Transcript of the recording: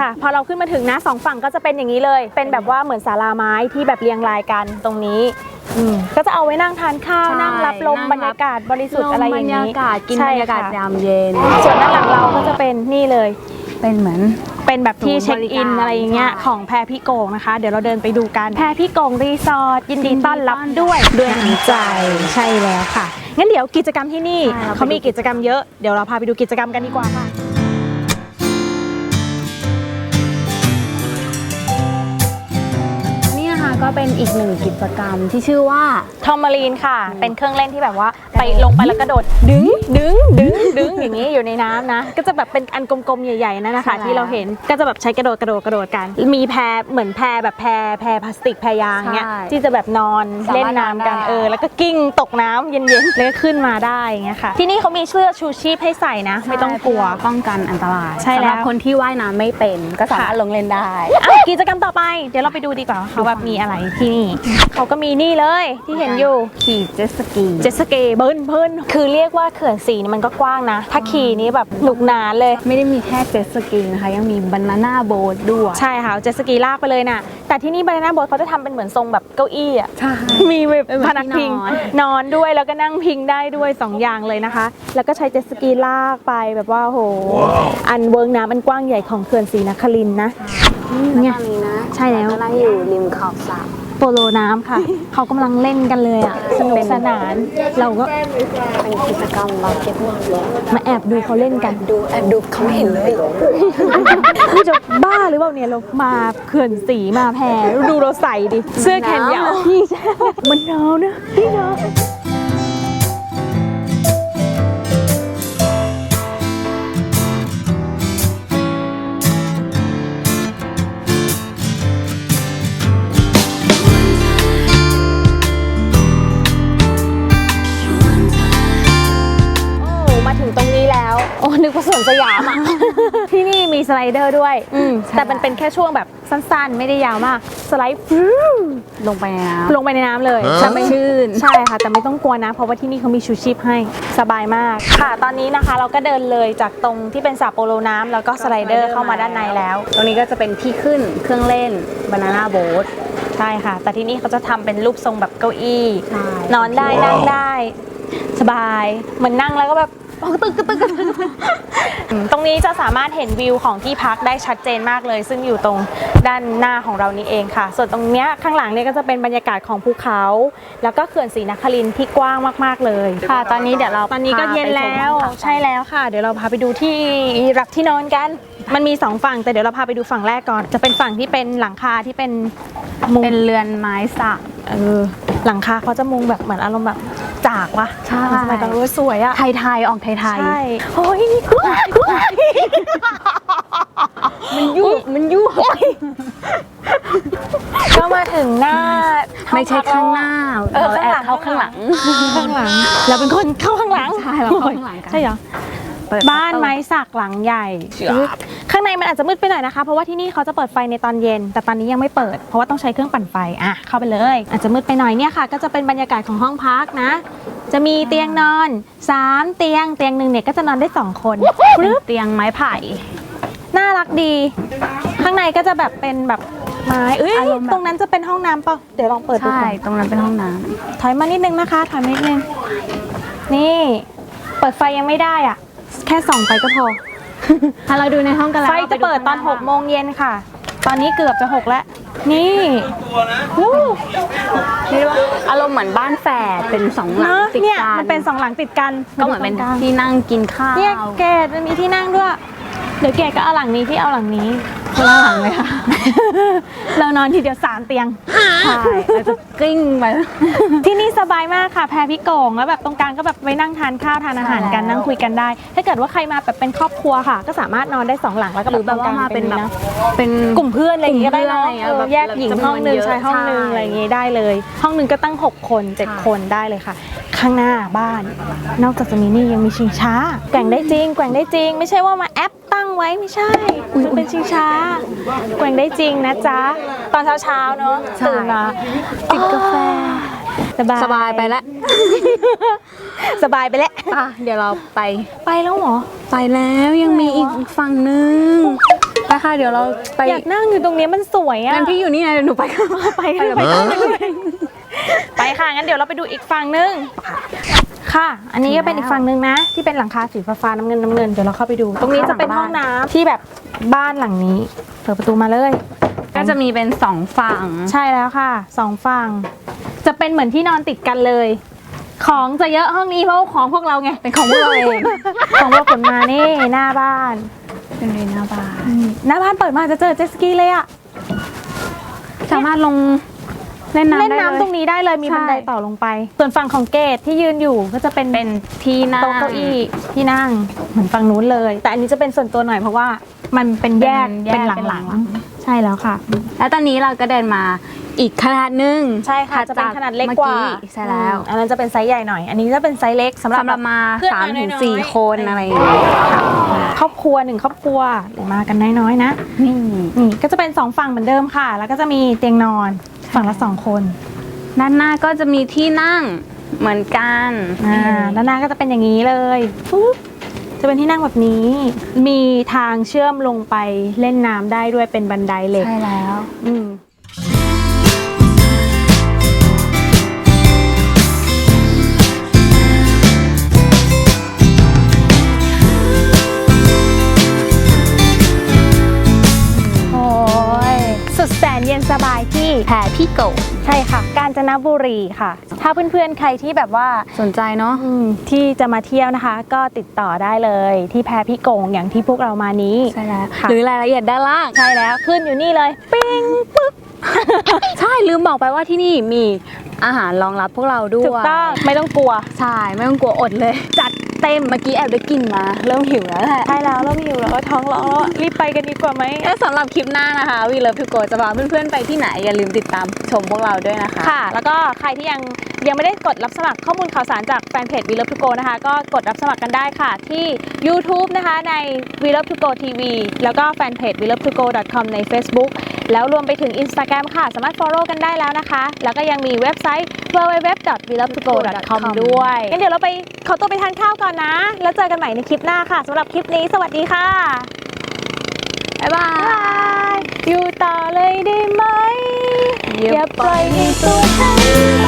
ค่ะ พอเราขึ้นมาถึงนะสองฝั่งก็จะเป็นอย่างนี้เลย เป็นแบบว่าเหมือนศาลาไม้ที่แบบเรียงรายกันตรงนี้อืมก็จะเอาไว้นั่งทานข้าวใช่นั่งรับลมนั่งรับบรรยากาศบริสุทธิ์อะไรอย่างบรรนี้ยากาศกินใช่บรรยากาศค่ะยามเย็นส่วนด้านหลังเราก็จะเป็นนี่เลย เป็นเหมือน เป็นแบบที่เช็คอินศูนย์บริการอะไรอย่างเงี้ยใช่ ของแพรพี่โกงนะคะ เดี๋ยวเราเดินไปดูกันแพรพี่โกงรีสอร์ทยินดีต้อนรับด้วยด้วยน้ำใจใช่แล้วค่ะงั้นเดี๋ยวกิจกรรมที่นี่ใช่เราไปเขามีกิจกรรมเยอะเดี๋ยวเราพาไปดูกิจกรรมกันดีกว่าค่ะ เป็นอีกหนึ่งกิจกรรมที่ชื่อว่า ทอมมารีนค่ะ เป็นเครื่องเล่นที่แบบว่าไปลงไปแล้วกระโดด ดึงดึงดึงดึงอย่างนี้อยู่ในน้ำนะ ก็จะแบบเป็นอันกลมๆใหญ่ๆนั่นนะคะใช่ที่เราเห็นก็จะแบบใช้กระโดดกระโดดกระโดดกัน มีแพรเหมือนแพรแบบแพรแพรพลาสติกแพรยางเงี้ยใช่ที่จะแบบนอนสามารถเล่นน้ำกันนอนได้ เออแล้วก็กิ้งตกน้ำเย็นๆแล้วก็ขึ้นมาได้อย่างเงี้ยค่ะ ที่นี่เขามีเสื้อชูชีพให้ใส่นะ ไม่ต้องกลัว ป้องกันอันตรายใช่แล้ว สำหรับคนที่ว่ายน้ำไม่เป็นก็สามารถลงเล่นได้ อะกิจกรรมต่อไป เดี๋ยวเราไปดูดีกว่าว่าเขาแบบมีอะไรที่นี่ เขาก็มีนี่เลยที่เห็นอยู่ขี่เจ็ตสกีเจ็ตสกีเบิ้ลเบิ้ลคือเรียกว่าเขื่อนสีนี่มันก็กว้างนะ ถ้าขี่นี่แบบหนุกหนานเลย ไม่ได้มีแค่เจ็ตสกีนะคะ ยังมีบานาน่าโบ๊ทด้วย ใช่ค่ะเจ็ตสกีลากไปเลยนะแต่ที่นี่บานาน่าโบ๊ทเขาจะทำเป็นเหมือนทรงแบบเก้าอี้อะ ใช่ มีแบบเป็นเหมืพอนนักพิงที่นอน นอนด้วยแล้วก็นั่งพิงได้ด้วย 2 อย่างเลยนะคะ แล้วก็ใช้เจ็ตสกีลากไปแบบว่าโห อันเวิร์กน้ำมันกว้างใหญ่ของเขื่อนศรีนครินทร์นะเนี่ยตอนนี้นะใช่แล้วก็นั่งอยู่ริมขอบสระ โปโลน้ำค่ะ เขากำลังเล่นกันเลยอะสนุกสนาน เราก็เป็นกิจกรรมบาสเกตบอลมาแอบดูเขาเล่นกันดูแอบดูเขาไม่เห็นเลยนี่จะบ้าหรือเปล่าเนี่ยเรามาเขื่อนสีมาแพรดูเราใส่ดิ เสื้อแขนยาวพี่ใช่มันหนาวนะพี่หนาว สไลเดอร์ด้วย อืมแต่มันเป็นแค่ช่วงแบบสั้นๆ ไม่ได้ยาวมาก สไลด์ฟิวลงไปในน้ำลงไปในน้ำเลยจะไม่ชื่น ใช่ค่ะ แต่ไม่ต้องกลัวนะ เพราะว่าที่นี่เขามีชูชีพให้สบายมาก ค่ะ ตอนนี้นะคะ เราก็เดินเลยจากตรงที่เป็นสระโปโลน้ำแล้วก็สไลเดอร์เข้ามาด้านในแล้ว ตรงนี้ก็จะเป็นที่ขึ้นเครื่องเล่นบานาน่าโบ๊ท ใช่ค่ะ แต่ที่นี่เขาจะทำเป็นรูปทรงแบบเก้าอี้ใช่นอนได้นั่งได้ สบาย เหมือนนั่งแล้วก็แบบ ตึกตึกตึกตึกอืมตรงนี้จะสามารถเห็นวิวของที่พักได้ชัดเจนมากเลย ซึ่งอยู่ตรงด้านหน้าของเรานี้เองค่ะ ส่วนตรงเนี้ยข้างหลังเนี่ยก็จะเป็นบรรยากาศของภูเขา แล้วก็เขื่อนศรีนครินทร์ที่กว้างมากๆเลยค่ะ ตอนนี้เดี๋ยวเราตอนนี้ก็เย็นแล้วพาไปชมห้องพักใช่แล้วค่ะ เดี๋ยวเราพาไปดูที่รับที่นอนกัน มันมีสองฝั่งแต่เดี๋ยวเราพาไปดูฝั่งแรกก่อน จะเป็นฝั่งที่เป็นหลังคาที่เป็นมุงเป็นเรือนไม้สัก เออหลังคาเขาจะมุงแบบเหมือนอารมณ์แบบ จากวะใช่สมัยก่อนรู้สวยอะไทยๆออกไทยใช่โอ้ยว้ายๆมันยุ่มันยุ่ก็มาถึงหน้าไม่ใช่ข้างหน้าเออเราแอบเข้าข้าข้างงหหลัลังงข้างหลัง เราเป็นคนเข้าข้างหลังใช่เราเข้าข้างหลังกันใช่เหรอ เปิดบ้านไม้สักหลังใหญ่ ข้างในมันอาจจะมืดไปหน่อยนะคะ เพราะว่าที่นี่เขาจะเปิดไฟในตอนเย็น แต่ตอนนี้ยังไม่เปิด เพราะว่าต้องใช้เครื่องปั่นไฟ อะ เข้าไปเลย อาจจะมืดไปหน่อยเนี่ยค่ะ ก็จะเป็นบรรยากาศของห้องพักนะ จะมีเตียงนอน 3 เตียง เตียงหนึ่งเนี่ยก็จะนอนได้ 2 คนเป็นเตียงไม้ไผ่ น่ารักดี ข้างในก็จะแบบเป็นแบบไม้เอ้ยอารมณ์แบบตรงนั้นจะเป็นห้องน้ำเปล่าเดี๋ยวลองเปิดดูใช่ก่อนตรงนั้นเป็นห้องน้ถอยมานิดนึงนะคะ ถอยมานิดนึง นี่ เปิดไฟยังไม่ได้อะ แค่ส่องไปก็พอำถ้าเราดูในห้องกันแล้วไฟจะเปิดตอน6โมงเย็นค่ะ ตอนนี้เกือบจะ6แล้ว นี่วู้เรียกว่าอารมณ์เหมือนบ้านแฝดเป็นสองหลังเนอะติดเนี่ย กันมันเป็นสองหลังติดกันก็เหมือนเป็นตรงกลางที่นั่งกินข้าว เนี่ยเกดมันมีที่นั่งด้วยเดี๋ยวเกดก็เอาหลังนี้ที่เอาหลังนี้คนละหลังเลยค่ะ เรานอนทีเดียวสามเตียง ใช่เราจะกลิ้งไปที่นี่สบายมากค่ะ แพรพี่โกงแล้วแบบตรงกลางก็แบบไว้นั่งทานข้าวทานอาหารกันใช่แล้วนั่งคุยกันได้ ถ้าเกิดว่าใครมาแบบเป็นครอบครัวค่ะ ก็สามารถนอนได้สองหลังแล้วก็หรือตแบรบงกว่าลางมาเป็นแบบนะเป็นกลุ่มเพื่อนอะไรอย่างเงี้ยก็ได้เนอะกลุ่มเพื่อนอะไรอย่างเงี้ยเออแบบแยกหญิงห้องหนึ่งชายห้องหนึ่งใช่อะไรอย่างงี้ได้เลย ห้องหนึ่งก็ตั้ง 6 คนเจ็ดใช่คนได้เลยค่ะ ข้างหน้าบ้าน นอกจากจะมีนี่ยังมีชิงช้าแกว่งได้จริง แกว่งได้จริง ไม่ใช่ว่ามาแอปตั้ง ไว้ไม่ใช่มันเป็นชิงช้าแกว่งได้จริงนะจ๊ะ ตอนเช้าๆเนอะตื่นมาจิบกาแฟ สบายสบายไปแล้วสบายไปแล้วอะเดี๋ยวเราไป ไปแล้วเหรอ ไปแล้วยังมีอีกฝั่งหนึงไปค่ะเดี๋ยวเราไปอยากนั่งอยู่ตรงนี้มันสวยอะงั้นพี่อยู่นี่นะเดี๋ยวหนูไปกันไปไปไปไปค่ะงั้นเดี๋ยวเราไปดูอีกฝั่งนึง ค่ะ อันนี้ก็เป็นอีกฝั่งนึงนะ ที่เป็นหลังคาสีฟ้าๆน้ำเงินน้ำเงินเดี๋ยวเราเข้าไปดู ตรงนี้จะเป็นห้องน้ำที่แบบบ้านหลังนี้ เปิดประตูมาเลย ก็จะมีเป็นสองฝั่ง ใช่แล้วค่ะสองฝั่ง จะเป็นเหมือนที่นอนติดกันเลย ของจะเยอะห้องนี้เพราะว่าของพวกเราไง เป็นของพวกเราเองของพวกขนมานี่หน้าบ้าน เป็นเรนหน้าบ้าน หน้าบ้านเปิดมาจะเจอเจ็ตสกีเลยอะสามารถลง เล่นน้ำเล่นได้น้ำเลยตรงนี้ได้เลยมีใช่ บันไดต่อลงไป ส่วนฝั่งของเกตที่ยืนอยู่ก็จะเป็นเป็นที่นั่ง โต๊ะเก้าอี้ที่นั่งเหมือนฝั่งนู้นเลย แต่อันนี้จะเป็นส่วนตัวหน่อยเพราะว่ามันเป็นแยกเป็นแยกเป็นเป็นหหลัลังงๆใช่แล้วค่ะ แล้วตอนนี้เราก็เดินมาอีกขนาดหนึงใช่ค่ะถัจะเป็นจขนาดเล็กกว่ามื่อใช่แล้วอืมอันนั้นจะเป็นไซส์ใหญ่หน่อย อันนี้จะเป็นไซส์เล็กสำหรับสำหรับมาเพื่อนสามถึงน้อยๆสี่คนอะไรอย่างเงี้ยครอบครัวหนึ่งครอบครัวหรือมากันน้อยๆนะ นี่ นี่ก็จะเป็นสองฝั่งเหมือนเดิมค่ะ แล้วก็จะมีเตียงนอน ฝั่งละสองคนด้านหน้าก็จะมีที่นั่งเหมือนกันอ่าด้านหน้าก็จะเป็นอย่างนี้เลยปุ๊บจะเป็นที่นั่งแบบนี้ มีทางเชื่อมลงไปเล่นน้ำได้ด้วยเป็นบันไดเหล็กใช่แล้ว อืม บุรีค่ะ ถ้าเพื่อนๆใครที่แบบว่าสนใจเนาะอืมที่จะมาเที่ยวนะคะ ก็ติดต่อได้เลยที่แพรพี่โกงอย่างที่พวกเรามานี้ใช่แล้วค่ะหรือรายละเอียดด้านล่างใช่แล้วขึ้นอยู่นี่เลยปิ้งปึ๊กใช่ลืมบอกไปว่าที่นี่มีอาหารรองรับพวกเราด้วยถูกต้องไม่ต้องกลัวใช่ไม่ต้องกลัวอดเลย จัด เต็มเมื่อกี้แอบได้กินมา เริ่มหิวแล้วแหละ ใช่แล้วเรามีอยู่แล้วก็ท้องร้องแล้วรีบไปกันดีกว่าไหมและสำหรับคลิปหน้านะคะวีเลิฟทูโกจะพาเพื่อนๆไปที่ไหนอย่าลืมติดตามชมพวกเราด้วยนะคะ ค่ะ แล้วก็ใครที่ยังยังไม่ได้กดรับสมัครข้อมูลข่าวสารจากแฟนเพจ We Love to Go นะคะ ก็กดรับสมัครกันได้ค่ะ ที่ YouTube นะคะใน We Love to Go TV แล้วก็แฟนเพจ We Love to Go com ใน Facebook แล้วรวมไปถึง Instagram ค่ะ สามารถ follow กันได้แล้วนะคะ แล้วก็ยังมีเว็บไซต์ www.welovetogo.com ด้วยงั้นเดี๋ยวเราไปขอตัวไปทานข้าวก่อนนะ แล้วเจอกันใหม่ในคลิปหน้าค่ะสำหรับคลิปนี้สวัสดีค่ะบ๊ายบาบายยอยู่ต่อเลยได้ไหมอย่าปล่อยให้ตัวฉัน